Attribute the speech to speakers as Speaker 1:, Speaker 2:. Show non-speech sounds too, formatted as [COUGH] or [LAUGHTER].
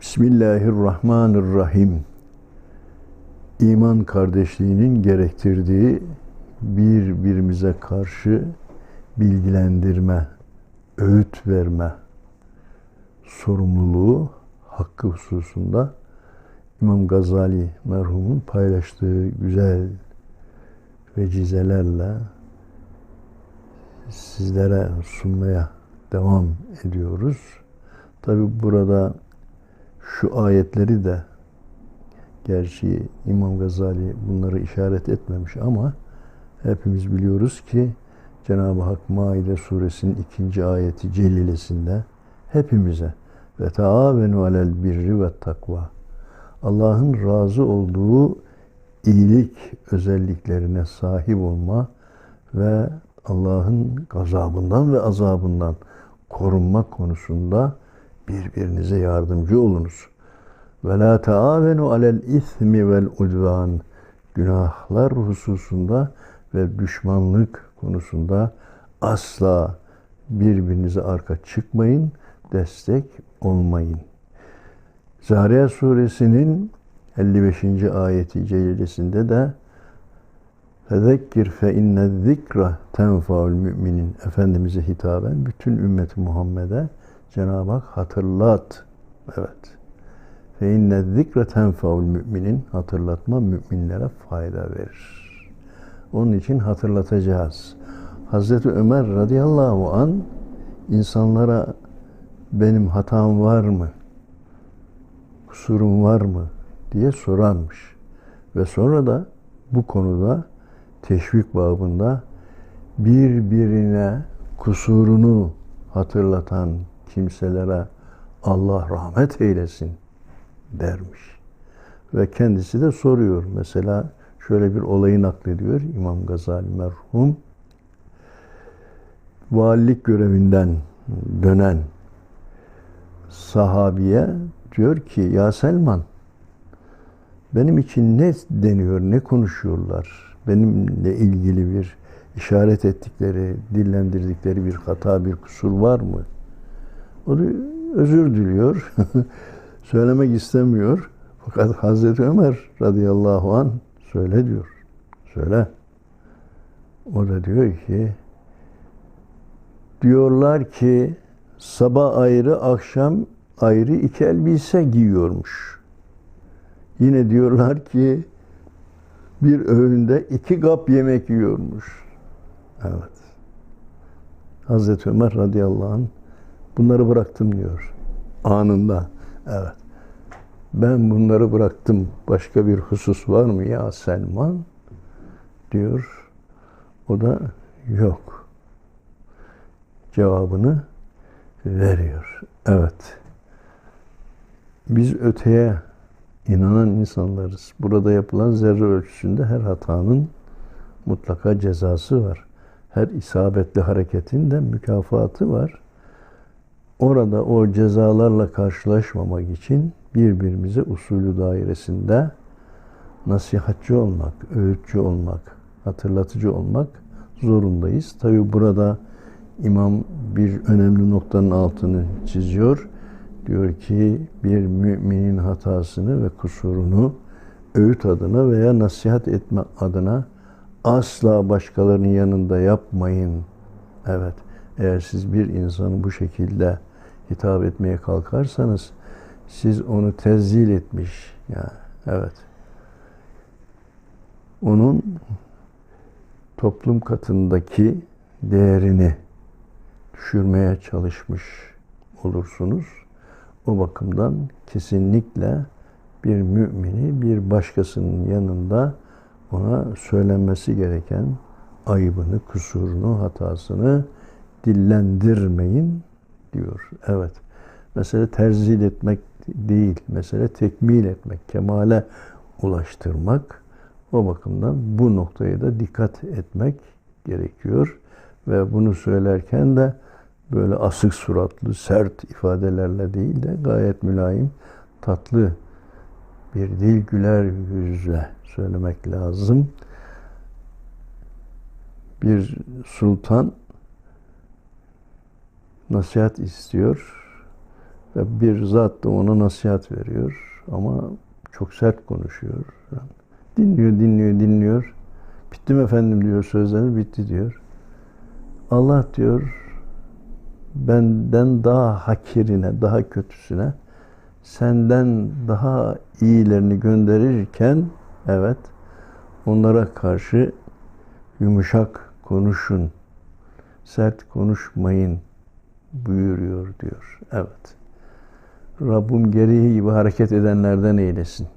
Speaker 1: Bismillahirrahmanirrahim. İman kardeşliğinin gerektirdiği birbirimize karşı bilgilendirme, öğüt verme sorumluluğu hakkı hususunda İmam Gazali merhumun paylaştığı güzel vecizelerle sizlere sunmaya devam ediyoruz. Tabi burada şu ayetleri de gerçi İmam Gazali bunları işaret etmemiş ama hepimiz biliyoruz ki Cenab-ı Hak Maide suresinin ikinci ayeti celilesinde hepimize ve taavenu alel birri ve takva. Allah'ın razı olduğu iyilik özelliklerine sahip olma ve Allah'ın gazabından ve azabından korunmak konusunda birbirinize yardımcı olunuz. Ve la taavenu alel ismi vel udvan günahlar hususunda ve düşmanlık konusunda asla birbirinize arka çıkmayın, destek olmayın. Zariyat suresinin 55. ayeti celilesinde de Fezekkir fe inne zikra tenfaul müminin Efendimiz'e hitaben bütün ümmeti Muhammed'e Cenab-ı Hak hatırlat. Evet. Fe inne zikra tenfaul müminin hatırlatma müminlere fayda verir. Onun için hatırlatacağız. Hazreti Ömer radıyallahu an insanlara benim hatam var mı? Kusurum var mı? diye sorarmış. Ve sonra da bu konuda teşvik babında birbirine kusurunu hatırlatan kimselere Allah rahmet eylesin dermiş. Ve kendisi de soruyor. Mesela şöyle bir olayı naklediyor İmam Gazali merhum. Valilik görevinden dönen sahabiye diyor ki ya Selman benim için ne deniyor, ne konuşuyorlar? Benimle ilgili bir işaret ettikleri, dillendirdikleri bir hata, bir kusur var mı? O da özür diliyor. [LAUGHS] Söylemek istemiyor. Fakat Hazreti Ömer radıyallahu an söyle diyor. Söyle. O da diyor ki diyorlar ki sabah ayrı, akşam ayrı iki elbise giyiyormuş. Yine diyorlar ki bir öğünde iki kap yemek yiyormuş. Evet. Hazreti Ömer radıyallahu anh bunları bıraktım diyor. Anında. Evet. Ben bunları bıraktım. Başka bir husus var mı ya Selman? Diyor. O da yok. Cevabını veriyor. Evet. Biz öteye inanan insanlarız. Burada yapılan zerre ölçüsünde her hatanın mutlaka cezası var. Her isabetli hareketin de mükafatı var. Orada o cezalarla karşılaşmamak için birbirimize usulü dairesinde nasihatçı olmak, öğütçü olmak, hatırlatıcı olmak zorundayız. Tabi burada imam bir önemli noktanın altını çiziyor. Diyor ki bir müminin hatasını ve kusurunu öğüt adına veya nasihat etme adına asla başkalarının yanında yapmayın. Evet, eğer siz bir insanı bu şekilde hitap etmeye kalkarsanız siz onu tezzil etmiş. Yani, evet. Onun toplum katındaki değerini düşürmeye çalışmış olursunuz. O bakımdan kesinlikle bir mümini bir başkasının yanında ona söylenmesi gereken ayıbını, kusurunu, hatasını dillendirmeyin diyor. Evet. Mesele terzil etmek değil. Mesele tekmil etmek, kemale ulaştırmak. O bakımdan bu noktaya da dikkat etmek gerekiyor. Ve bunu söylerken de böyle asık suratlı, sert ifadelerle değil de gayet mülayim, tatlı bir dil güler yüzle söylemek lazım. Bir sultan nasihat istiyor Ve bir zat da ona nasihat veriyor ama çok sert konuşuyor. Yani dinliyor, dinliyor, dinliyor. Bitti mi efendim diyor sözleriniz bitti diyor. Allah diyor benden daha hakirine, daha kötüsüne senden daha iyilerini gönderirken evet onlara karşı yumuşak konuşun, sert konuşmayın buyuruyor diyor. Evet. Rabbim gereği gibi hareket edenlerden eylesin.